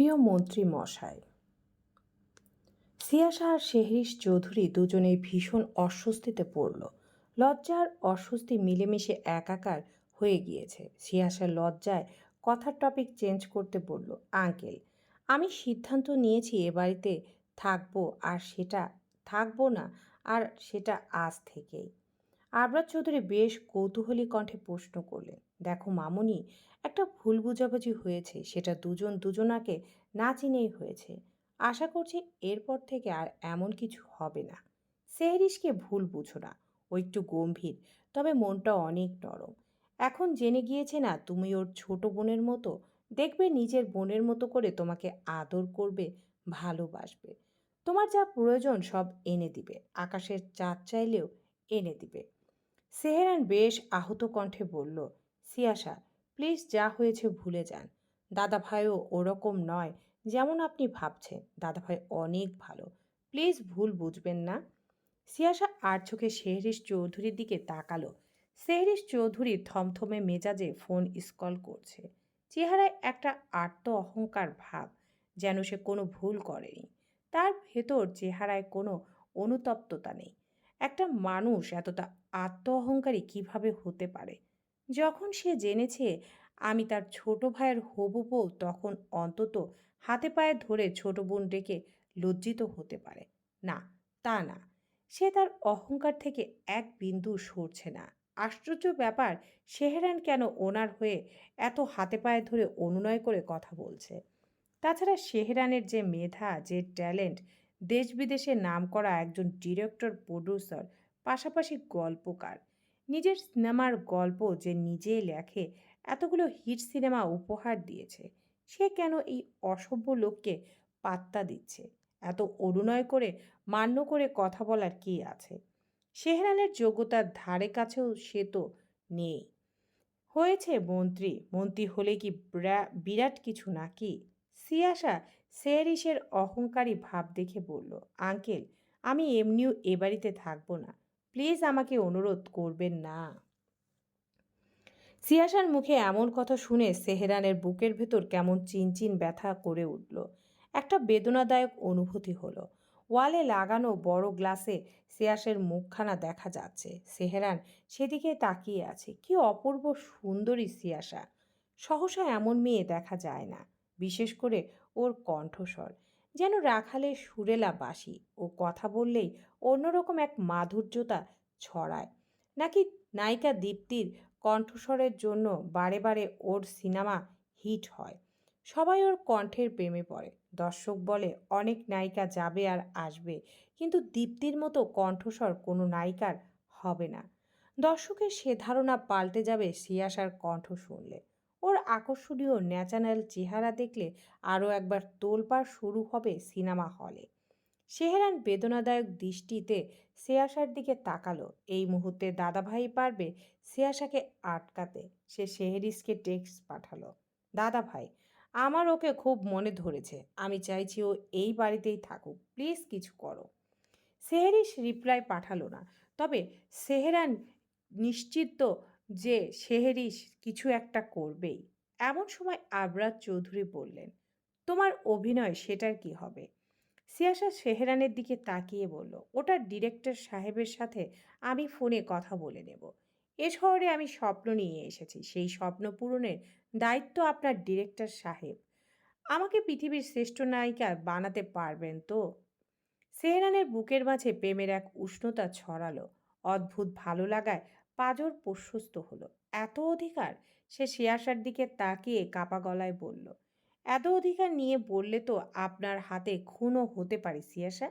প্রিয় মন্ত্রী মশাই সিয়াশা আর শেহরিশ চৌধুরী দুজনেই ভীষণ অস্বস্তিতে পড়ল। লজ্জার অস্বস্তি মিলেমিশে একাকার হয়ে গিয়েছে। সিয়াশার লজ্জায় কথার টপিক চেঞ্জ করতে বলল, আঙ্কেল, আমি সিদ্ধান্ত নিয়েছি এ বাড়িতে থাকব আর সেটা থাকব না, আর সেটা আজ থেকেই। আবরাজ চৌধুরী বেশ কৌতূহলী কণ্ঠে প্রশ্ন করলেন দেখো মামুনি, একটা ভুল বুঝাবুঝি হয়েছে, সেটা দুজন দুজনাকে না চিনেই হয়েছে। আশা করছি এরপর থেকে আর এমন কিছু হবে না। সেহরিশকে ভুল বুঝো না, ও একটু গম্ভীর, তবে মনটা অনেক নরম। এখন জেনে গিয়েছে না, তুমি ওর ছোট বোনের মতো, দেখবে নিজের বোনের মতো করে তোমাকে আদর করবে, ভালোবাসবে। তোমার যা প্রয়োজন সব এনে দিবে, আকাশের চাঁদ চাইলেও এনে দিবে। সেহেরান বেশ আহত কণ্ঠে বলল সিয়াশা প্লিজ যা হয়েছে ভুলে যান। দাদা ভাইও ওরকম নয় যেমন আপনি ভাবছেন। দাদা ভাই অনেক ভালো। প্লিজ ভুল বুঝবেন না। সিয়াশা আর চোখে শেহরিশ চৌধুরীর দিকে তাকালো। শেহরিশ চৌধুরী থমথমে মেজাজে ফোন স্কল করছে। চেহারায় একটা আত্ম অহংকার ভাব যেন সে কোনো ভুল করেনি। তার ভেতর চেহারায় কোনো অনুতপ্ততা নেই। একটা মানুষ এতটা আত্ম অহংকারী কীভাবে হতে পারে? যখন সে জেনেছে আমি তার ছোট ভাইয়ের হবু বউ, তখন অন্তত হাতে পায়ে ধরে ছোট বোন ডেকে লজ্জিত হতে পারে। না, তা না। সে তার অহংকার থেকে এক বিন্দু সরছে না। আশ্চর্য ব্যাপার সেহেরান কেন ওনার হয়ে এত হাতে পায়ে ধরে অনুনয় করে কথা বলছে? তাছাড়া সেহেরানের যে মেধা, যে ট্যালেন্ট, দেশ বিদেশে নাম করা একজন ডিরেক্টর, প্রডিউসার, পাশাপাশি গল্পকার নিজের সিনেমার গল্প যে নিজে লেখে, এতগুলো হিট সিনেমা উপহার দিয়েছে, সে কেন এই অসভ্য লোককে পাত্তা দিচ্ছে? এত অনুনয় করে, মান্য করে কথা বলার কি আছে? সেহরানের যোগ্যতার ধারে কাছেও সে তো নেই। হয়েছে মন্ত্রী মন্ত্রী হলে কি বিরাট কিছু নাকি? সিয়াশা সেয়ারিসের অহংকারী ভাব দেখে বলল, আঙ্কেল, আমি এমনিও এ বাড়িতে থাকব না। প্লিজ আমাকে অনুরোধ করবেন না। সিয়াশার মুখে এমন কথা শুনে সেহেরানের বুকের ভেতর কেমন চিনচিন ব্যথা করে উঠল। একটা বেদনাদায়ক অনুভূতি হলো। ওয়ালে লাগানো বড় গ্লাসে সিয়াসের মুখখানা দেখা যাচ্ছে। সেহেরান সেদিকে তাকিয়ে আছে। কি অপূর্ব সুন্দরী সিয়াসা। সহসা এমন মেয়ে দেখা যায় না, বিশেষ করে ওর কণ্ঠস্বর। যেন রাখালের সুরেলা বাসি ও কথা বললেই অন্যরকম এক মাধুর্যতা ছড়ায়। নাকি নায়িকা দীপ্তির কণ্ঠস্বরের জন্য বারে বারে ওর সিনেমা হিট হয়। সবাই ওর কণ্ঠের প্রেমে পড়ে। দর্শক বলে, অনেক নায়িকা যাবে আর আসবে, কিন্তু দীপ্তির মতো কণ্ঠস্বর কোনো নায়িকার হবে না। দর্শকের সে ধারণা পাল্টে যাবে সিয়াসার কণ্ঠ শুনলে। আকর্ষণীয় ন্যাচারাল চেহারা দেখলে আরও একবার তোলপাড় শুরু হবে সিনেমা হলে। সেহেরান বেদনাদায়ক দৃষ্টিতে সিয়াসার দিকে তাকালো। এই মুহূর্তে দাদাভাই পারবে সিয়াসাকে আটকাতে। সে শেহরিসকে টেক্সট পাঠালো দাদা ভাই আমার ওকে খুব মনে ধরেছে। আমি চাইছি ও এই বাড়িতেই থাকুক। প্লিজ কিছু করো। সেহেরিস রিপ্লাই পাঠালো না। তবে সেহেরান নিশ্চিত যে সেহেরিস কিছু একটা করবেই। এমন সময় আবরাজ চৌধুরী বললেন, তোমার অভিনয় সেটার কি হবে? সিয়াসা সেহেরানের দিকে তাকিয়ে বলল, ওটা ডিরেক্টর সাহেবের সাথে আমি ফোনে কথা বলে নেব। এ শহরে আমি স্বপ্ন নিয়ে এসেছি। সেই স্বপ্ন পূরণের দায়িত্ব আপনার ডিরেক্টর সাহেব। আমাকে পৃথিবীর শ্রেষ্ঠ নায়িকা বানাতে পারবেন তো? সেহরানের বুকের মাঝে প্রেমের এক উষ্ণতা ছড়ালো। অদ্ভুত ভালো লাগায় পাজর প্রশস্ত হলো। এত অধিকার? সে শিয়াশার দিকে তাকিয়ে কাপা গলায় বলল, এত অধিকার নিয়ে বললে তো আপনার হাতে খুনও হতে পারে সিয়াশা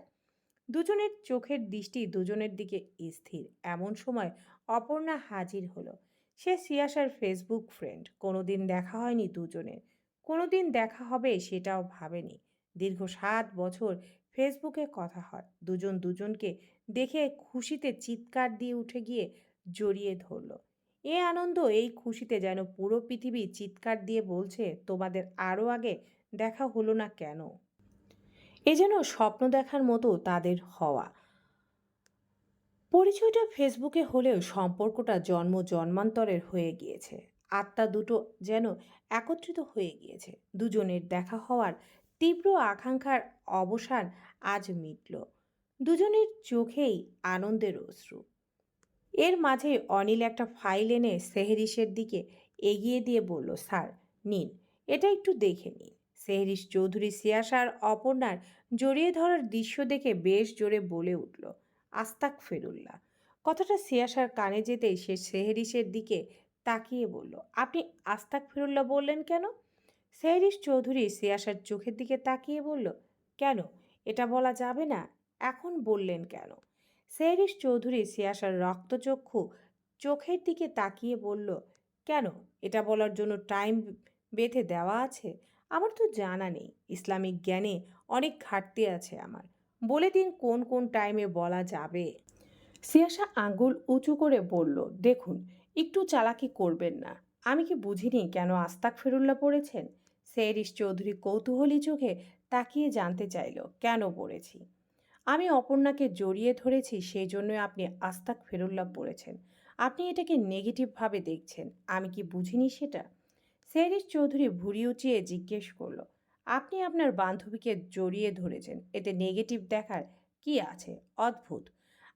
দুজনের চোখের দৃষ্টি দুজনের দিকে স্থির। এমন সময় অপর্ণা হাজির হলো। সে সিয়াশার ফেসবুক ফ্রেন্ড। কোনোদিন দেখা হয়নি দুজনের। কোনোদিন দেখা হবে সেটাও ভাবেনি। দীর্ঘ সাত বছর ফেসবুকে কথা হয়। দুজন দুজনকে দেখে খুশিতে চিৎকার দিয়ে উঠে গিয়ে জড়িয়ে ধরল। এ আনন্দ, এই খুশিতে যেন পুরো পৃথিবী চিৎকার দিয়ে বলছে, তোমাদের আরও আগে দেখা হলো না কেন? এ যেন স্বপ্ন দেখার মতো তাদের হওয়া। পরিচয়টা ফেসবুকে হলেও সম্পর্কটা জন্ম জন্মান্তরের হয়ে গিয়েছে। আত্মা দুটো যেন একত্রিত হয়ে গিয়েছে। দুজনের দেখা হওয়ার তীব্র আকাঙ্ক্ষার অবসান আজ মিটল। দুজনের চোখেই আনন্দের অশ্রু। এর মাঝে অনিল একটা ফাইল এনে সেহরিশের দিকে এগিয়ে দিয়ে বলল, স্যার, নিন। এটা একটু দেখে নিন। সেহরিশ চৌধুরী সিয়াসার অপর্ণার জড়িয়ে ধরার দৃশ্য দেখে বেশ জোরে বলে উঠল, আস্তাক ফেরুল্লাহ। কথাটা সিয়াসার কানে যেতেই সে সেহরিশের দিকে তাকিয়ে বলল, আপনি আস্তাক ফেরুল্লাহ বললেন কেন? সেহরিশ চৌধুরী সিয়াসার চোখের দিকে তাকিয়ে বলল, কেন? এটা বলা যাবে না। এখন বললেন কেন? সেহরিস চৌধুরী সিয়াসার রক্তচক্ষু চোখের দিকে তাকিয়ে বলল, কেন? এটা বলার জন্য টাইম বেঁধে দেওয়া আছে? আমার তো জানা নেই। ইসলামিক জ্ঞানে অনেক ঘাটতি আছে আমার। বলে দিন কোন কোন টাইমে বলা যাবে? সিয়াসা আঙ্গুল উঁচু করে বলল, দেখুন, একটু চালাকি করবেন না। আমি কি বুঝিনি কেন আস্তাক ফেরুল্লা পড়েছেন? সেরিস চৌধুরী কৌতূহলী চোখে তাকিয়ে জানতে চাইল, কেন পড়েছি? আমি অপর্ণাকে জড়িয়ে ধরেছি সেই জন্যই আপনি আস্তাক ফেরুল্লাহ পড়েছেন। আপনি এটাকে নেগেটিভভাবে দেখছেন। আমি কি বুঝিনি সেটা? সেরিস চৌধুরী ভুড়ি উঁচিয়ে জিজ্ঞেস করল, আপনি আপনার বান্ধবীকে জড়িয়ে ধরেছেন। এতে নেগেটিভ দেখার কি আছে? অদ্ভুত।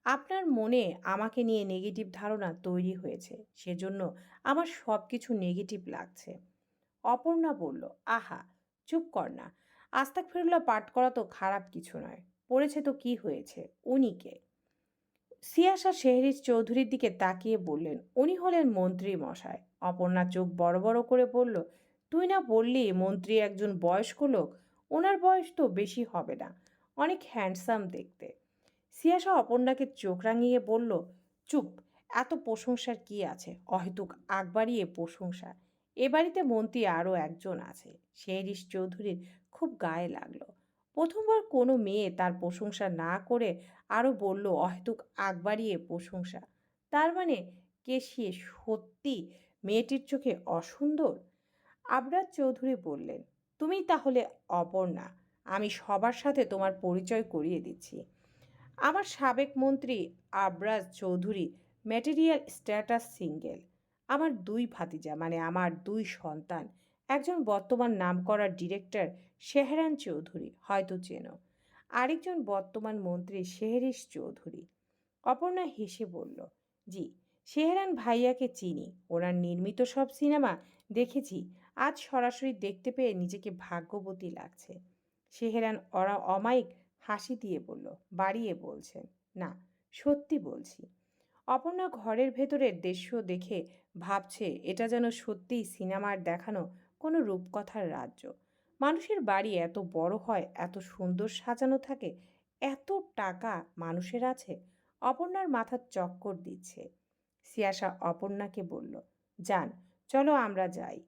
আপনার মনে আমাকে নিয়ে নেগেটিভ ধারণা তৈরি হয়েছে। সেজন্য আমার সব কিছু নেগেটিভ লাগছে। অপর্ণা বলল, আহা, চুপ কর না। আস্তাক ফেরুল্লাহ পাঠ করা তো খারাপ কিছু নয়। পড়েছে তো কি হয়েছে? উনিকে সিয়াসা শেহরিজ চৌধুরীর দিকে তাকিয়ে বললেন, উনি হলেন মন্ত্রী মশাই অপর্ণা চোখ বড় বড় করে বলল, তুই না বললি মন্ত্রী একজন বয়স্ক লোক? ওনার বয়স তো বেশি হবে না। অনেক হ্যান্ডসাম দেখতে। সিয়াসা অপর্ণাকে চোখ রাঙিয়ে বলল, চুপ, এত প্রশংসার কি আছে? অহেতুক আগ বাড়িয়ে প্রশংসা। এ বাড়িতে মন্ত্রী আরও একজন আছে। শেহরিশ চৌধুরীর খুব গায়ে লাগল। প্রথমবার কোনো মেয়ে তার প্রশংসা না করে আরও বলল অহেতুক আগ বাড়িয়ে প্রশংসা। তার মানে কেশিয়ে সত্যি মেয়েটির চোখে অসুন্দর? আবরাজ চৌধুরী বললেন, তুমি তাহলে অপর্ণা, আমি সবার সাথে তোমার পরিচয় করিয়ে দিচ্ছি। আমার সাবেক মন্ত্রী Abraj Chowdhury, material status single, আমার দুই ভাতিজা মানে আমার দুই সন্তান, একজন বর্তমান নামকরা ডিরেক্টর শেহরান চৌধুরী হয়তো চেনো। আরেকজন বর্তমান মন্ত্রী শেহরিশ চৌধুরী। অপর্ণা হেসে বলল, জি, শেহরান ভাইয়াকে চিনি। ওনার নির্মিত সব সিনেমা দেখেছি। আজ সরাসরি দেখতে পেয়ে নিজেকে ভাগ্যবতী লাগছে। শেহরান ওরা অমায়িক হাসি দিয়ে বলল, বাড়িয়ে বলছেন। না, সত্যি বলছি। অপর্ণা ঘরের ভেতরের দৃশ্য দেখে ভাবছে, এটা যেন সত্যিই সিনেমার দেখানো কোনো রূপকথার রাজ্য। মানুষের বাড়ি এত বড় হয়, এত সুন্দর সাজানো থাকে, এত টাকা মানুষের আছে, অপর্ণার মাথার চক্কর দিচ্ছে। সিয়াসা অপর্ণাকে বলল, যান, চলো আমরা যাই।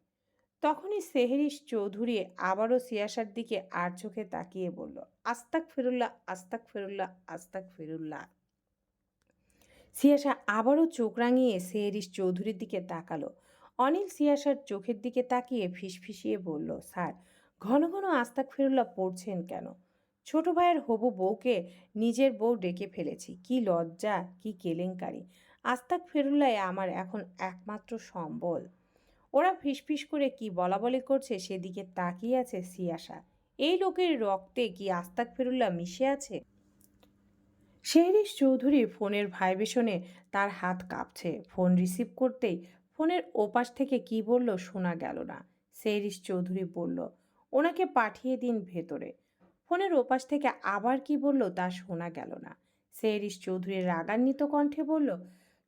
তখনই সেহেরিস চৌধুরী আবারও সিয়াসার দিকে আর চোখে তাকিয়ে বলল আস্তাক ফিরুল্লাহ আস্তাক ফিরুল্লাহ আস্তাক ফিরুল্লাহ সিয়াসা আবারও চোখ রাঙিয়ে সেহেরিস চৌধুরীর দিকে তাকালো। অনিল সিয়াসার চোখের দিকে তাকিয়ে ফিসফিসিয়ে বলল, স্যার ঘন ঘন আস্তাক ফিরুল্লাহ পড়ছেন কেন? ছোট ভাইয়ের হবু বউকে নিজের বউ ডেকে ফেলেছি। কি লজ্জা, কি কেলেঙ্কারি। আস্তাক ফিরুল্লাহ আমার এখন একমাত্র সম্বল। ওরা ফিসফিস করে কি বলা বলি করছে সেদিকে তাকিয়ে আছে সিয়াসা। এই লোকের রক্তে কি আস্তাক ফেরুল্লা মিশে আছে? শেহরিশ চৌধুরী ফোনের ভাইবেশনে তার হাত কাঁপছে। ফোন রিসিভ করতেই ফোনের ওপাশ থেকে কি বলল শোনা গেল না। শেহরিশ চৌধুরী বলল ওনাকে পাঠিয়ে দিন ভেতরে। ফোনের ওপাশ থেকে আবার কি বলল তা শোনা গেল না। শেহরিশ চৌধুরী রাগান্বিত কণ্ঠে বলল,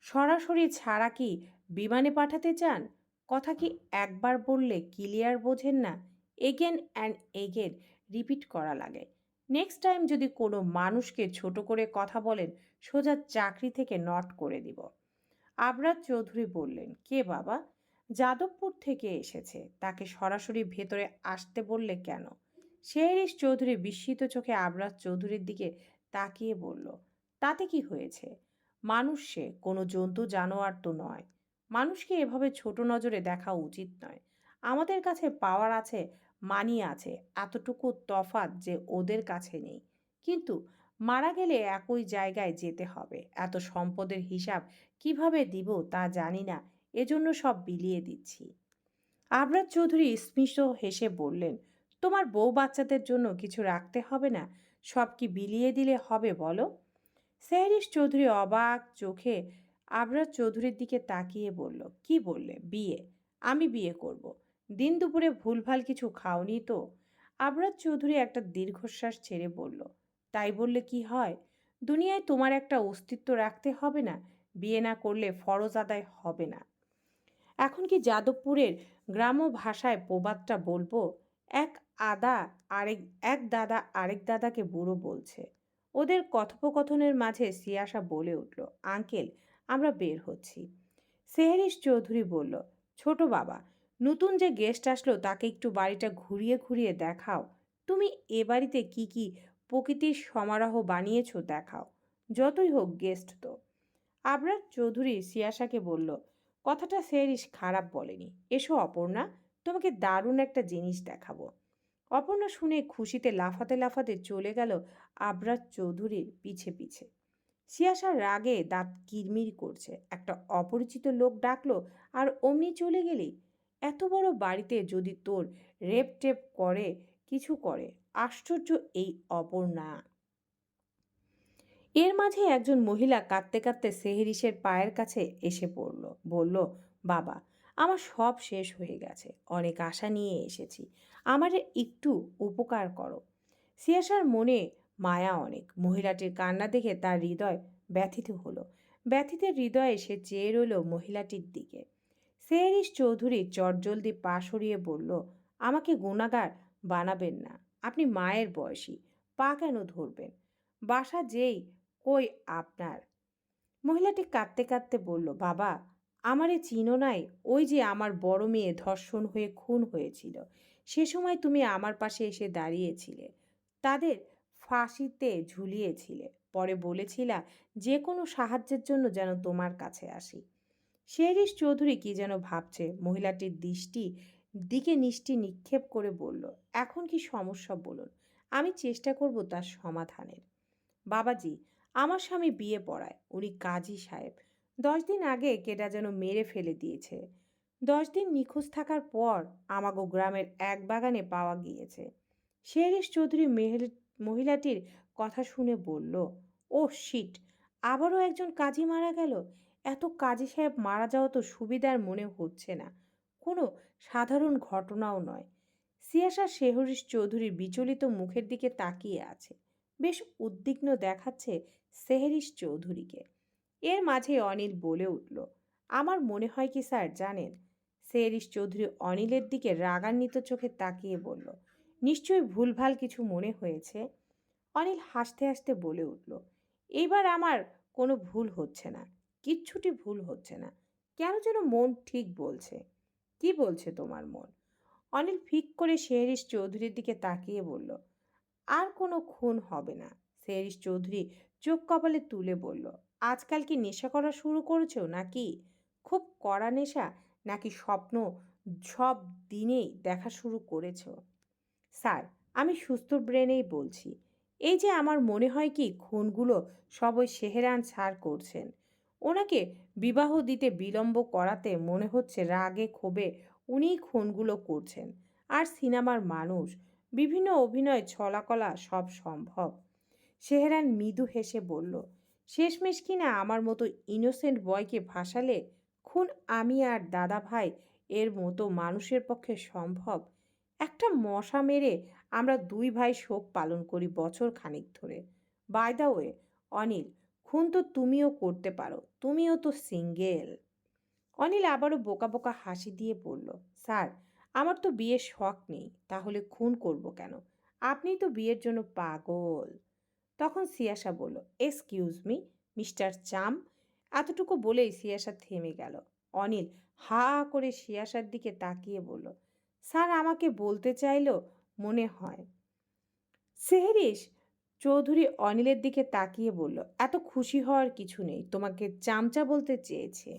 সরাসরি ছাড়া কি বিমানে পাঠাতে চান? কথা কি একবার বললে ক্লিয়ার বোঝেন না? এগেন অ্যান্ড এগেন, রিপিট করা লাগে। নেক্সট টাইম যদি কোনো মানুষকে ছোট করে কথা বলেন, সোজা চাকরি থেকে নট করে দিব। আবরাজ চৌধুরী বললেন, কে বাবা? যাদবপুর থেকে এসেছে। তাকে সরাসরি ভেতরে আসতে বললে কেন? শেহরিশ চৌধুরী বিস্মিত চোখে আবরাজ চৌধুরীর দিকে তাকিয়ে বলল, তাতে কি হয়েছে? মানুষ সে, কোনো জন্তু, জানোয়ার তো নয়। মানুষকে এভাবে ছোট নজরে দেখা উচিত নয়। আমাদের কাছে পাওয়ার আছে, মানি আছে, এতটুকু তফাৎ যে ওদের কাছে নেই। কিন্তু মারা গেলে একই জায়গায় যেতে হবে। এত সম্পদের হিসাব কীভাবে দিব তা জানি না। এজন্য সব বিলিয়ে দিচ্ছি। আবরাজ চৌধুরী স্মিত হেসে বললেন, তোমার বউ বাচ্চাদের জন্য কিছু রাখতে হবে না, সব কি বিলিয়ে দিলে হবে বলো? সেহরিশ চৌধুরী অবাক চোখে আবরার চৌধুরীর দিকে তাকিয়ে বলল, কি বললে? বিয়ে? আমি বিয়ে করব। দিন দুপুরে ভুলভাল কিছু খাওনি তো? আবরার চৌধুরী একটা দীর্ঘশ্বাস ছেড়ে বলল, তাই বললে কি হয়? দুনিয়ায় তোমার একটা অস্তিত্ব রাখতে হবে না, বিয়ে না করলে ফরজ আদায় হবে না। এখন কি যাদবপুরের গ্রাম্য ভাষায় প্রবাদটা বলব? এক আদা আরেক, এক দাদা আরেক দাদাকে বুড়ো বলছে। ওদের কথোপকথনের মাঝে সিয়াসা বলে উঠল, আঙ্কেল, আমরা বের হচ্ছি। সেহরিশ চৌধুরী বলল, ছোট বাবা, নতুন যে গেস্ট আসলো তাকে একটু বাড়িটা ঘুরিয়ে ঘুরিয়ে দেখাও। তুমি এ বাড়িতে কি কি প্রকৃতির সমারোহ বানিয়েছ দেখাও। যতই হোক গেস্ট তো। আবরার চৌধুরী সিয়াসাকে বলল কথাটা সেরিস খারাপ বলেনি। এসো অপর্ণা, তোমাকে দারুণ একটা জিনিস দেখাবো। অপর্ণা শুনে খুশিতে লাফাতে লাফাতে চলে গেল আবরার চৌধুরীর পিছে পিছে। সিয়াসার রাগে দাঁত কিরমির করছে। একটা অপরিচিত লোক ডাকলো, আর অমনি চলে গেলি? এত বড় বাড়িতে যদি তোর রেপ টেপ করে, কিছু করে, আশ্চর্য এই অপর্ণা। এর মাঝে একজন মহিলা কাঁদতে কাঁদতে সেহেরিসের পায়ের কাছে এসে পড়ল। বলল, বাবা, আমার সব শেষ হয়ে গেছে। অনেক আশা নিয়ে এসেছি। আমার একটু উপকার করো। সিয়াসার মনে মায়া অনেক। মহিলাটির কান্না দেখে তার হৃদয় ব্যথিত হলো। ব্যথিতের হৃদয়ে সে চেয়ে রইল মহিলাটির দিকে। সেহরিস চৌধুরী চটজলদি পা সরিয়ে বলল, আমাকে গুণাগার বানাবেন না। আপনি মায়ের বয়সী। পা কেন ধরবেন? বাসা যেই কই আপনার। মহিলাটি কাঁদতে কাঁদতে বলল, বাবা, আমারে চিনো নাই? ওই যে আমার বড় মেয়ে ধর্ষণ হয়ে খুন হয়েছিল। সে সময় তুমি আমার পাশে এসে দাঁড়িয়েছিলে। তাদের ফাঁসিতে ঝুলিয়েছিলে। পরে বলেছিলা, যে কোনো সাহায্যের জন্য যেন তোমার কাছে আসি। শেরিস চৌধুরী কি যেন ভাবছে? মহিলাটির দৃষ্টি দিকে নিষ্টি নিক্ষেপ করে বলল, এখন কি সমস্যা বলুন? আমি চেষ্টা করব তার সমাধানের। বাবাজি আমার স্বামী বিয়ে পড়ায়, উনি কাজী সাহেব। দশ দিন আগে কেটা যেন মেরে ফেলে দিয়েছে। দশ দিন নিখোঁজ থাকার পর আমাগো গ্রামের এক বাগানে পাওয়া গিয়েছে। শেরিস চৌধুরী মেহেল, মহিলাটির কথা শুনে বলল, ও শিট, আবারও একজন কাজী মারা গেল? এত কাজী সাহেব মারা যাওয়া তো সুবিধার মনে হচ্ছে না। কোনো সাধারণ ঘটনাও নয়। সিয়াসা শেহরিশ চৌধুরীর বিচলিত মুখের দিকে তাকিয়ে আছে। বেশ উদ্বিগ্ন দেখাচ্ছে সেহরিশ চৌধুরীকে। এর মাঝে অনিল বলে উঠল, আমার মনে হয় কি স্যার, জানেন? সেহরিশ চৌধুরী অনিলের দিকে রাগান্বিত চোখে তাকিয়ে বলল, নিশ্চয়ই ভুলভাল কিছু মনে হয়েছে? অনিল হাসতে হাসতে বলে উঠল, এইবার আমার কোনো ভুল হচ্ছে না, কিচ্ছুটি ভুল হচ্ছে না। কেন যেন মন ঠিক বলছে। কি বলছে তোমার মন? অনিল ফিক করে শেহরিশ চৌধুরীর দিকে তাকিয়ে বলল আর কোনো খুন হবে না। শেহরিশ চৌধুরী চোখ কপালে তুলে বলল, আজকাল কি নেশা করা শুরু করেছ নাকি? খুব কড়া নেশা নাকি স্বপ্ন সব দিনেই দেখা শুরু করেছ? স্যার, আমি সুস্থ ব্রেনেই বলছি। এই যে আমার মনে হয় কি খুনগুলো সবই সেহেরান ছাড় করছেন। ওনাকে বিবাহ দিতে বিলম্ব করাতে মনে হচ্ছে রাগে ক্ষোভে উনিই খুনগুলো করছেন। আর সিনেমার মানুষ বিভিন্ন অভিনয় ছলাকলা সব সম্ভব। সেহেরান মৃদু হেসে বলল, শেষমেশ কিনা আমার মতো ইনোসেন্ট বয়কে ভাসালে খুন আমি আর দাদা ভাই এর মতো মানুষের পক্ষে সম্ভব? একটা মশা মেরে আমরা দুই ভাই শোক পালন করি বছর খানিক ধরে। বাই দা ওয়ে অনিল, খুন তো তুমিও করতে পারো, তুমিও তো সিঙ্গেল অনিল আবারও বোকা বোকা হাসি দিয়ে বলল, স্যার আমার তো বিয়ের শখ নেই, তাহলে খুন করব কেন? আপনি তো বিয়ের জন্য পাগল। তখন সিয়াসা বলল এক্সকিউজ মি মিস্টার চাম। এতটুকু বলেই সিয়াসা থেমে গেল। অনিল হা করে সিয়াসার দিকে তাকিয়ে বলল, স্যার, আমাকে বলতে চাইলো? মনে হয়। সেহরিশ চৌধুরী অনিলের দিকে তাকিয়ে বলল, এত খুশি হওয়ার কিছু নেই, তোমাকে চামচা বলতে চেয়েছে।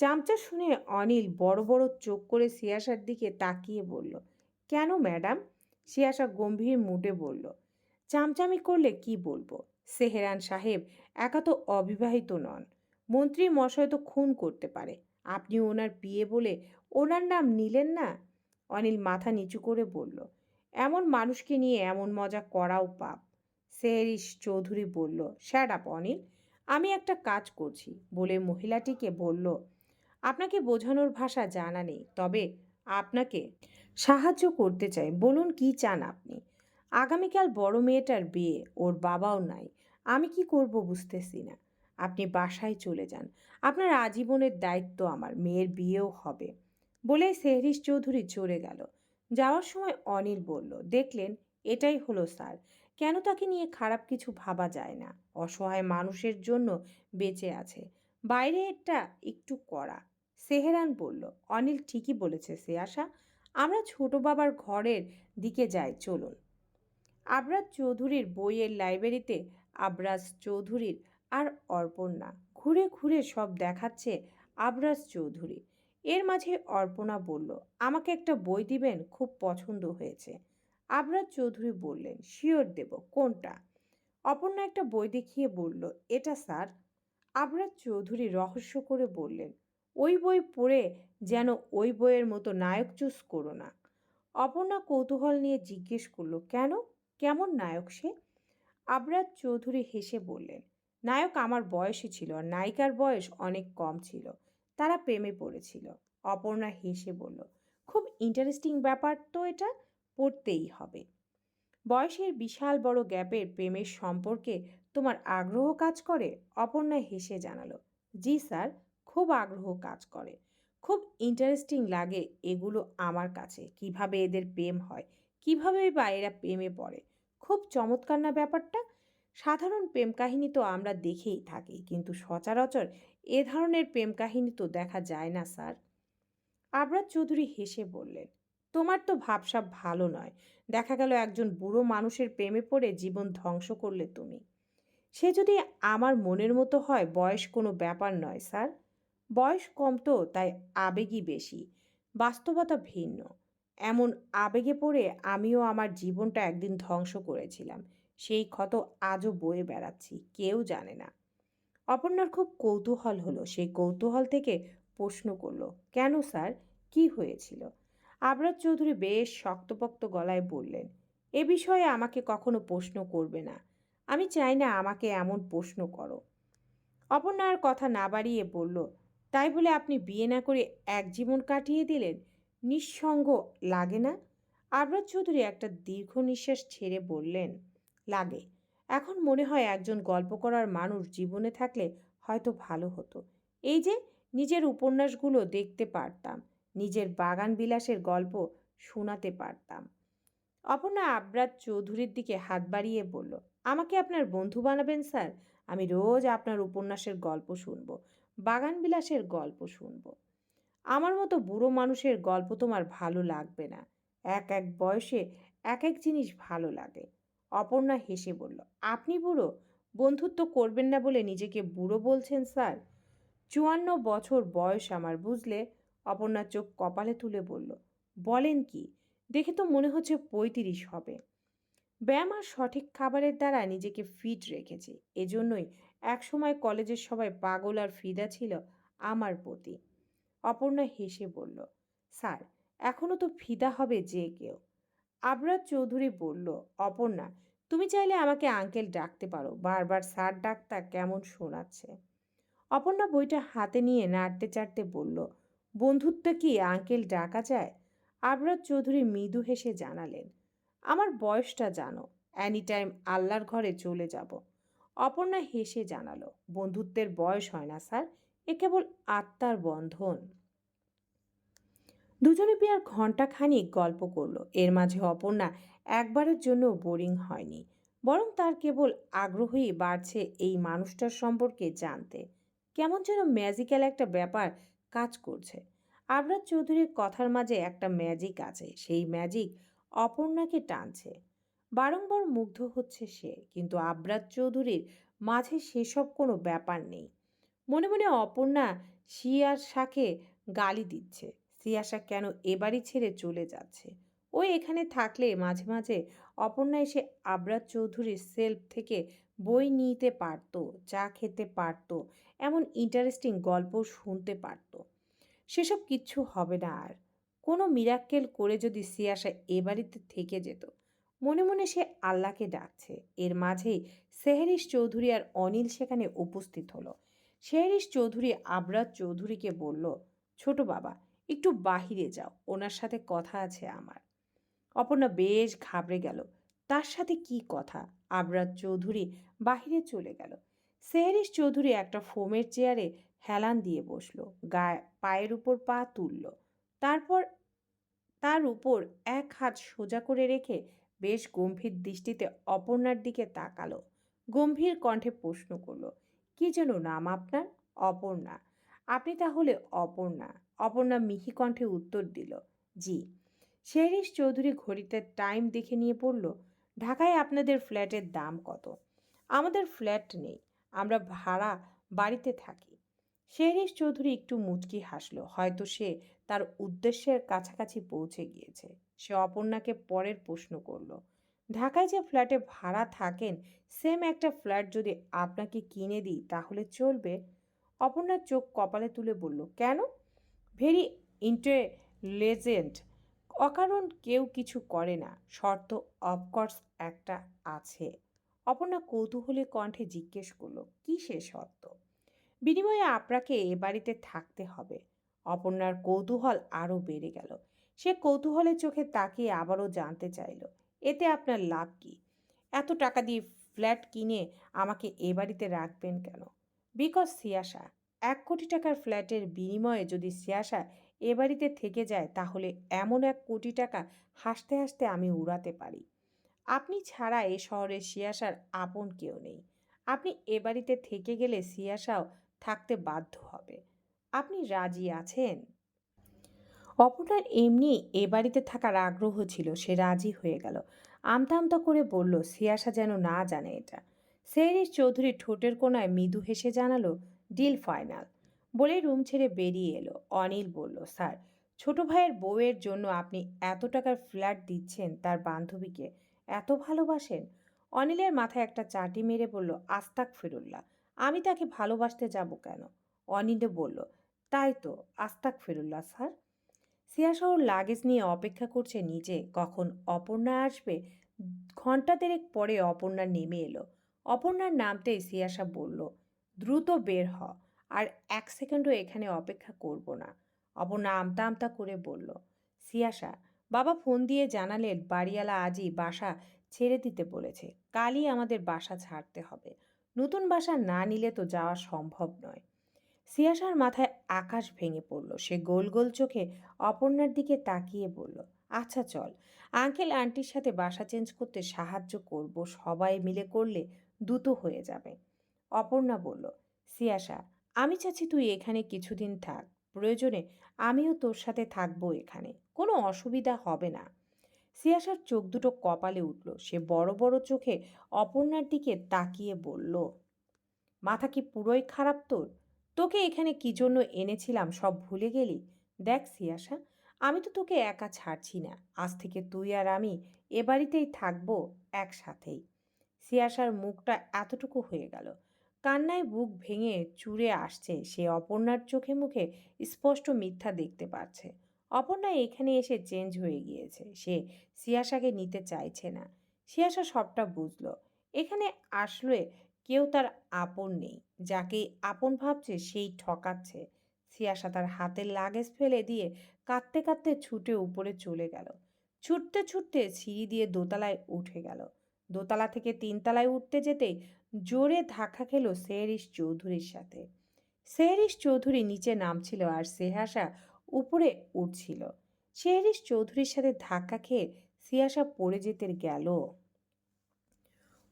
চামচা শুনে অনিল বড় বড় চোখ করে সিয়াসার দিকে তাকিয়ে বলল, কেন ম্যাডাম? সিয়াসা গম্ভীর মুডে বলল, চামচামি করলে কি বলব? সেহেরান সাহেব একা তো অবিবাহিত নন। মন্ত্রী মশাই তো খুন করতে পারে। আপনি ওনার বিয়ে বলে ওনার নাম নিলেন না? অনিল মাথা নিচু করে বলল, এমন মানুষকে নিয়ে এমন মজা করাও পাপ। সেহরিশ চৌধুরী বলল শ্যাট আপ অনিল, আমি একটা কাজ করছি। বলে মহিলাটিকে বলল আপনাকে বোঝানোর ভাষা জানা নেই, তবে আপনাকে সাহায্য করতে চাই। বলুন কি চান আপনি? আগামীকাল বড় মেয়েটার বিয়ে, ওর বাবাও নাই। আমি কি করব বুঝতেছি না। আপনি বাসায় চলে যান। আপনার আজীবনের দায়িত্ব আমার, মেয়ের বিয়েও হবে। বলে সেহরিশ চৌধুরী চলে গেল। যাওয়ার সময় অনিল বলল, দেখলেন, এটাই হলো স্যার। কেন তাকে নিয়ে খারাপ কিছু ভাবা যায় না? অসহায় মানুষের জন্য বেঁচে আছে। বাইরে এটা একটু করা সেহেরান বলল, অনিল ঠিকই বলেছে সে আশা আমরা ছোট বাবার ঘরের দিকে যাই, চলুন। আবরাজ চৌধুরীর বইয়ের লাইব্রেরিতে আবরাজ চৌধুরীর আর অর্পণা ঘুরে ঘুরে সব দেখাচ্ছে আবরাজ চৌধুরী। এর মাঝে অর্পণা বলল, আমাকে একটা বই দিবেন, খুব পছন্দ হয়েছে। আবরাজ চৌধুরী বললেন, শিওর দেব, কোনটা? অপর্ণা একটা বই দেখিয়ে বলল, এটা স্যার। আবরাজ চৌধুরী রহস্য করে বললেন ওই বই পড়ে যেন ওই বইয়ের মতো নায়ক চুজ করো না। অপর্ণা কৌতূহল নিয়ে জিজ্ঞেস করল, কেন? কেমন নায়ক সে? আবরাজ চৌধুরী হেসে বললেন, নায়ক আমার বয়সী ছিল আর নায়িকার বয়স অনেক কম ছিল। তারা প্রেমে পড়েছিল। অপর্ণা হেসে বলল, খুব ইন্টারেস্টিং ব্যাপার তো এটা, পড়তেই হবে। বয়সের বিশাল বড় গ্যাপের প্রেমের সম্পর্কে তোমার আগ্রহ কাজ করে? অপর্ণা হেসে জানালো, জি স্যার খুব আগ্রহ কাজ করে। খুব ইন্টারেস্টিং লাগে এগুলো আমার কাছে। কীভাবে এদের প্রেম হয়, কীভাবে বা এরা প্রেমে পড়ে। খুব চমৎকার না ব্যাপারটা? সাধারণ প্রেম কাহিনী তো আমরা দেখেই থাকি, কিন্তু সচরাচর এ ধরনের প্রেম কাহিনী তো দেখা যায় না, স্যার। আবরাজ চৌধুরী হেসে বললেন, তোমার তো ভাবসাব ভালো নয়। দেখা গেল একজন বুড়ো মানুষের প্রেমে পড়ে জীবন ধ্বংস করলে তুমি। সে যদি আমার মনের মতো হয়, বয়স কোনো ব্যাপার নয়, স্যার। বয়স কম তো, তাই আবেগই বেশি। বাস্তবতা ভিন্ন। এমন আবেগে পড়ে আমিও আমার জীবনটা একদিন ধ্বংস করেছিলাম। সেই ক্ষত আজও বয়ে বেড়াচ্ছি, কেউ জানে না। অপর্ণার খুব কৌতূহল হলো, সেই কৌতূহল থেকে প্রশ্ন করল, কেন স্যার? কি হয়েছিল? আবরাজ চৌধুরী বেশ শক্তপোক্ত গলায় বললেন, এ বিষয়ে আমাকে কখনো প্রশ্ন করবে না। আমি চাই না আমাকে এমন প্রশ্ন করো। অপর্ণার কথা না বাড়িয়ে বলল তাই বলে আপনি বিয়ে না করে এক জীবন কাটিয়ে দিলেন? নিঃসঙ্গ লাগে না? আবরাজ চৌধুরী একটা দীর্ঘ নিঃশ্বাস ছেড়ে বললেন, লাগে। এখন মনে হয় একজন গল্প করার মানুষ জীবনে থাকলে হয়তো ভালো হতো। এই যে, নিজের উপন্যাসগুলো দেখতে পারতাম, নিজের বাগান বিলাসের গল্প শোনাতে পারতাম। অপর্ণা আবরাজ চৌধুরীর দিকে হাত বাড়িয়ে বলল, আমাকে আপনার বন্ধু বানাবেন, স্যার? আমি রোজ আপনার উপন্যাসের গল্প শুনব। বাগান বিলাসের গল্প শুনব। আমার মতো বুড়ো মানুষের গল্প তোমার ভালো লাগবে না। এক এক বয়সে এক এক জিনিস ভালো লাগে। অপর্ণা হেসে বলল, আপনি বুড়ো? বন্ধুত্ব করবেন না বলে নিজেকে বুড়ো বলছেন, স্যার? চুয়ান্ন বছর বয়স আমার, বুঝলে? অপর্ণা চোখ কপালে তুলে বলল, বলেন কি? দেখে তো মনে হচ্ছে পঁয়ত্রিশ হবে। ব্যায়াম আর সঠিক খাবারের দ্বারা নিজেকে ফিট রেখেছি। এজন্যই একসময় কলেজের সবাই পাগল আর ফিদা ছিল আমার প্রতি। অপর্ণা হেসে বলল, স্যার এখনও তো ফিদা হবে যে কেউ। আবরাজ চৌধুরী বলল, অপর্ণা, তুমি চাইলে আমাকে আঙ্কেল ডাকতে পারো। বারবার স্যার ডাক্তার কেমন শোনাচ্ছে? অপর্ণা বইটা হাতে নিয়ে নাড়তে চাড়তে বলল, বন্ধুত্ব কি আঙ্কেল ডাকা যায়? আবরাজ চৌধুরী মৃদু হেসে জানালেন, আমার বয়সটা জানো। অ্যানি টাইম আল্লাহর ঘরে চলে যাব। অপর্ণা হেসে জানালো, বন্ধুত্বের বয়স হয় না, স্যার। এ কেবল আত্মার বন্ধন। দুজনে বিয়ার ঘণ্টা খানিক গল্প করল। এর মাঝে অপর্ণা একবারের জন্য বোরিং হয়নি, বরং তার কেবল আগ্রহই বাড়ছে এই মানুষটার সম্পর্কে জানতে। কেমন যেন ম্যাজিক্যাল একটা ব্যাপার কাজ করছে। আবরাজ চৌধুরীর কথার মাঝে একটা ম্যাজিক আছে। সেই ম্যাজিক অপর্ণাকে টানছে। বারংবার মুগ্ধ হচ্ছে সে, কিন্তু আবরাজ চৌধুরীর মাঝে সেসব কোনো ব্যাপার নেই। মনে মনে অপর্ণা শিয়ার শাকে গালি দিচ্ছে। সিয়াশা কেন এবারই ছেড়ে চলে যাচ্ছে? ও এখানে থাকলে মাঝে মাঝে অপর্ণা এসে আবরাজ চৌধুরীর সেলফ থেকে বই নিতে পারতো, চা খেতে পারতো, এমন ইন্টারেস্টিং গল্প শুনতে পারতো। সেসব কিচ্ছু হবে না আর। কোনো মিরাক্কেল করে যদি সিয়াসা এ বাড়িতে থেকে যেত মনে মনে সে আল্লাহকে ডাকছে। এর মাঝেই সেহরিশ চৌধুরী আর অনিল সেখানে উপস্থিত হলো। সেহরিশ চৌধুরী আবরাজ চৌধুরীকে বলল, ছোট বাবা, একটু বাহিরে যাও, ওনার সাথে কথা আছে আমার। অপর্ণা বেশ ঘাবড়ে গেল। তার সাথে কি কথা? আবরাজ চৌধুরী বাহিরে চলে গেল। সেহরিশ চৌধুরী একটা ফোমের চেয়ারে হেলান দিয়ে বসল, গায়ে, পায়ের উপর পা তুলল। তারপর, তার উপর এক হাত সোজা করে রেখে বেশ গম্ভীর দৃষ্টিতে অপর্ণার দিকে তাকালো। গম্ভীর কণ্ঠে প্রশ্ন করল, কি যেন নাম আপনার? অপর্ণা। আপনি তাহলে অপর্ণা? অপর্ণা মিহি কণ্ঠে উত্তর দিল, জি। শেরিশ চৌধুরী ঘড়িতে টাইম দেখে নিয়ে বলল ঢাকায় আপনাদের ফ্ল্যাটের দাম কত? আমাদের ফ্ল্যাট নেই, আমরা ভাড়া বাড়িতে থাকি। শেরিশ চৌধুরী একটু মুচকি হাসলো, হয়তো সে তার উদ্দেশ্যের কাছাকাছি পৌঁছে গিয়েছে। সে অপর্ণাকে পরের প্রশ্ন করল। ঢাকায় যে ফ্ল্যাটে ভাড়া থাকেন সেম একটা ফ্ল্যাট যদি আপনাকে কিনে দিই তাহলে চলবে? অপর্ণার চোখ কপালে তুলে বলল, কেন? ভেরি ইন্টেলিজেন্ট অকারণ কেউ কিছু করে না। শর্ত অফকোর্স একটা আছে। অপর্ণা কৌতূহলী কণ্ঠে জিজ্ঞেস করল, কী সে শর্ত? বিনিময়ে আপনাকে এ বাড়িতে থাকতে হবে। অপর্ণার কৌতূহল আরও বেড়ে গেল। সে কৌতূহলের চোখে তাকিয়ে আবারও জানতে চাইল, এতে আপনার লাভ কি? এত টাকা দিয়ে ফ্ল্যাট কিনে আমাকে এ বাড়িতে রাখবেন কেন? বিকজ সিয়াসা, এক কোটি টাকার ফ্ল্যাটের বিনিময়ে যদি সিয়াসা এ বাড়িতে থেকে যায়, তাহলে এমন এক কোটি টাকা হাসতে হাসতে আমি উড়াতে পারি। আপনি ছাড়া এ শহরে সিয়াসার আপন কেউ নেই। আপনি এ বাড়িতে থেকে গেলে সিয়াসাও থাকতে বাধ্য হবে। আপনি রাজি আছেন? অপর্ণার এমনি এ বাড়িতে থাকার আগ্রহ ছিল, সে রাজি হয়ে গেল। আমতা আমতা করে বলল, সিয়াসা যেন না জানে এটা। সেরিস চৌধুরী ঠোঁটের কোনায় মৃদু হেসে জানালো, ডিল ফাইনাল। বলে রুম ছেড়ে বেরিয়ে এলো। অনিল বলল, স্যার, ছোট ভাইয়ের বউয়ের জন্য আপনি এত টাকার ফ্ল্যাট দিচ্ছেন, তার বান্ধবীকে এত ভালোবাসেন? অনিলের মাথায় একটা চাটি মেরে বলল আস্তাক ফিরুল্লাহ আমি তাকে ভালোবাসতে যাব কেন? অনিলে বলল, তাই তো আস্তাক ফিরুল্লাহ স্যার। সিয়াসহ লাগেজ নিয়ে অপেক্ষা করছে নিজে। কখন অপর্ণা আসবে? ঘণ্টা দেড়েক পরে অপর্ণা নেমে এলো। অপর্ণার নামতেই সিয়াসা বলল, দ্রুত বের হ, আর এক সেকেন্ডও এখানে অপেক্ষা করব না। অপর্ণা আমতা আমতা করে বলল সিয়াসা বাবা ফোন দিয়ে জানালেন বাড়িওয়ালা আজই বাসা ছেড়ে দিতে বলেছে। কালই আমাদের বাসা ছাড়তে হবে। নতুন বাসা না নিলে তো যাওয়া সম্ভব নয়। সিয়াসার মাথায় আকাশ ভেঙে পড়ল। সে গোল গোল চোখে অপর্ণার দিকে তাকিয়ে বলল আচ্ছা চল। আঙ্কেল আন্টির সাথে বাসা চেঞ্জ করতে সাহায্য করব, সবাই মিলে করলে দ্রুত হয়ে যাবে। অপর্ণা বলল, সিয়াসা, আমি চাচ্ছি তুই এখানে কিছুদিন থাক। প্রয়োজনে আমিও তোর সাথে থাকব এখানে। কোনো অসুবিধা হবে না। সিয়াসার চোখ দুটো কপালে উঠল। সে বড় বড় চোখে অপর্ণার দিকে তাকিয়ে বলল, মাথা কি পুরোই খারাপ তোর? তোকে এখানে কি জন্য এনেছিলাম সব ভুলে গেলি? দেখ সিয়াসা, আমি তো তোকে একা ছাড়ছি না। আজ থেকে তুই আর আমি এ বাড়িতেই থাকব একসাথেই। সিয়াসার মুখটা এতটুকু হয়ে গেল। কান্নায় বুক ভেঙে চুরে আসছে সে অপর্ণার চোখে মুখে স্পষ্ট মিথ্যা দেখতে পাচ্ছে। অপর্ণা এখানে এসে চেঞ্জ হয়ে গিয়েছে। সে সিয়াসাকে নিতে চাইছে না। সিয়াসা সবটা বুঝলো। এখানে আসলে কেউ তার আপন নেই। যাকে আপন ভাবছে, সেই ঠকাচ্ছে। সিয়াসা তার হাতের লাগেজ ফেলে দিয়ে কাঁদতে কাঁদতে ছুটে উপরে চলে গেল। ছুটতে ছুটতে সিঁড়ি দিয়ে দোতলায় উঠে গেল। দোতলা থেকে তিনতলায় উঠতে যেতেই জোরে ধাক্কা খেল সেহরিশ চৌধুরীর সাথে। সেহরিশ চৌধুরী নিচে নামছিল আর সেহাসা উপরে উঠছিল। সেহরিশ চৌধুরীর সাথে ধাক্কা খেয়ে সিয়াসা পড়ে যেতে গেল।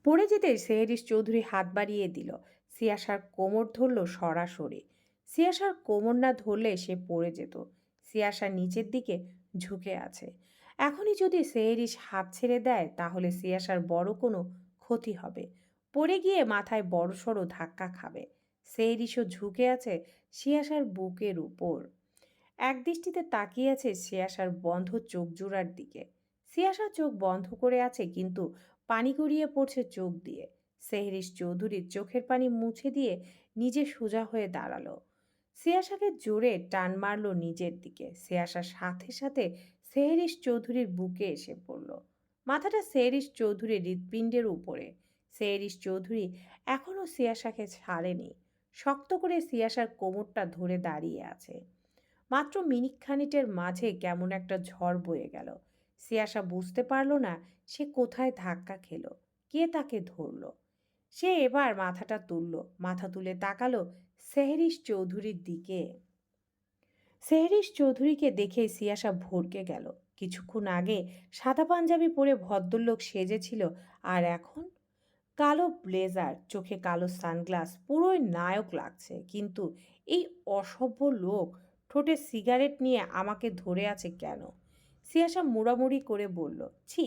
পড়ে যেতে সেহরিশ চৌধুরী হাত বাড়িয়ে দিল। সিয়াসার কোমর ধরল সরাসরি। সিয়াসার কোমর না ধরলে সে পড়ে যেত। সিয়াসা নিচের দিকে ঝুঁকে আছে। এখনই যদি সেহরিশ হাত ছেড়ে দেয়, তাহলে সিয়াসার বড় কোনো ক্ষতি হবে। পড়ে গিয়ে মাথায় বড়সড় ধাক্কা খাবে। সেহরিশও ঝুঁকে আছে সিয়াসার বুকের উপর। এক দৃষ্টিতে তাকিয়ে আছে সিয়াসার বন্ধ চোখ জোড়ার দিকে। সিয়াসা চোখ বন্ধ করে আছে, কিন্তু পানি গড়িয়ে পড়ছে চোখ দিয়ে। সেহরিশ চৌধুরীর চোখের পানি মুছে দিয়ে নিজে সোজা হয়ে দাঁড়াল। সিয়াশাকে জোরে টান মারল নিজের দিকে। সিয়াশার সাথে সাথে সেহরিশ চৌধুরীর বুকে এসে পড়ল। মাথাটা সেহরিশ চৌধুরীর হৃৎপিণ্ডের উপরে। সেহরিশ চৌধুরী এখনও সিয়াশাকে ছাড়েনি। শক্ত করে সিয়াশার কোমরটা ধরে দাঁড়িয়ে আছে। মাত্র মিনিট খানিটের মাঝে কেমন একটা ঝড় বয়ে গেল। সিয়াশা বুঝতে পারল না সে কোথায় ধাক্কা খেলো, কে তাকে ধরলো। সে এবার মাথাটা তুলল, মাথা তুলে তাকালো সেহরিশ চৌধুরীর দিকে। সেহরিশ চৌধুরীকে দেখে সিয়াশা ভরকে গেল। কিছুক্ষণ আগে সাদা পাঞ্জাবি পরে ভদ্রলোক সেজেছিল, আর এখন? কালো ব্লেজার, চোখে কালো সানগ্লাস, পুরোই নায়ক লাগছে, কিন্তু এই অসভ্য লোক ঠোঁটে সিগারেট নিয়ে আমাকে ধরে আছে কেন? সিয়াশা মুড়ামুড়ি করে বলল, ছি,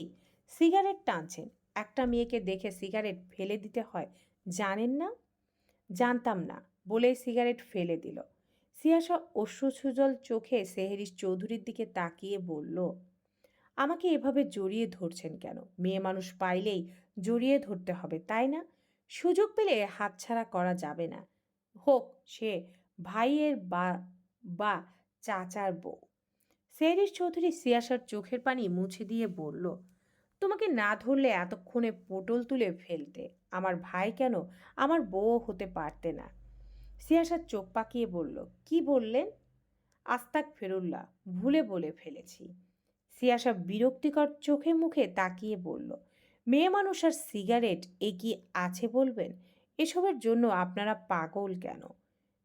সিগারেট টানছেন। একটা মেয়েকে দেখে সিগারেট ফেলে দিতে হয়, জানেন না? জানতাম না। বলেই সিগারেট ফেলে দিল। সিয়াশা অশ্রুসুজল চোখে সেহেরিস চৌধুরীর দিকে তাকিয়ে বলল, আমাকে এভাবে জড়িয়ে ধরছেন কেন? মেয়ে মানুষ পাইলেই জড়িয়ে ধরতে হবে, তাই না? সুযোগ পেলে হাতছাড়া করা যাবে না। হোক, সে ভাইয়ের বা বা চাচার বউ। সেহরিস চৌধুরী সিয়াশার চোখের পানি মুছে দিয়ে বলল, তোমাকে না ধরলে এতক্ষণে পটল তুলে ফেলতে। আমার ভাই কেন আমার বউ হতে পারতে না? সিয়াশার চোখ পাকিয়ে বলল, কি বললেন? আস্তাক ফেরুল্লাহ, ভুলে বলে ফেলেছি। সিয়াশা বিরক্তিকর চোখে মুখে তাকিয়ে বলল, মেয়ে মানুষ আর সিগারেট এ কি আছে বলবেন? এসবের জন্য আপনারা পাগল কেন?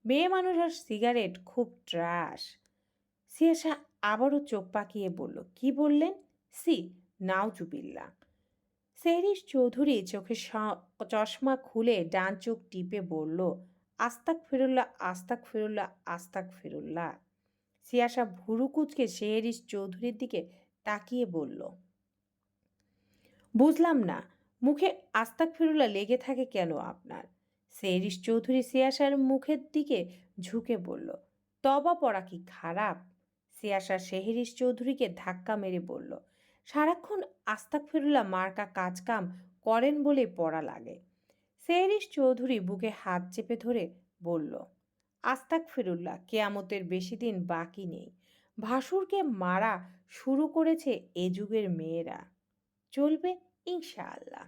মেয়ে মানুষ আর সিগারেট খুব ট্রাশ সিয়াশা আবারও চোখ পাকিয়ে বলল, কি বললেন? সি নাওজুবিল্লা সেহরিশ চৌধুরী চোখে চশমা খুলে ডান চোখ টিপে বলল, আস্তাক ফিরুল্লাহ আস্তাক ফিরুল্লাহ আস্তাক ফিরুল্লাহ সিয়াশা ভুরু কুচকে সেহরিশ চৌধুরীর দিকে তাকিয়ে বলল, বুঝলাম না, মুখে আস্তাক ফিরুল্লাহ লেগে থাকে কেন আপনার? সেহরিশ চৌধুরী সিয়াশার মুখের দিকে ঝুঁকে বলল, তবা পড়া কি খারাপ? সিয়াশা সেহরিশ চৌধুরীকে ধাক্কা মেরে বলল, সারাক্ষণ আস্তাক ফিরুল্লাহ মার্কা কাজকাম করেন বলে পড়া লাগে। সেহরিশ চৌধুরী বুকে হাত চেপে ধরে বলল আস্তাক ফিরুল্লাহ কেয়ামতের বেশি দিন বাকি নেই। ভাসুরকে মারা শুরু করেছে এ যুগের মেয়েরা। চলবে ইনশাআল্লাহ।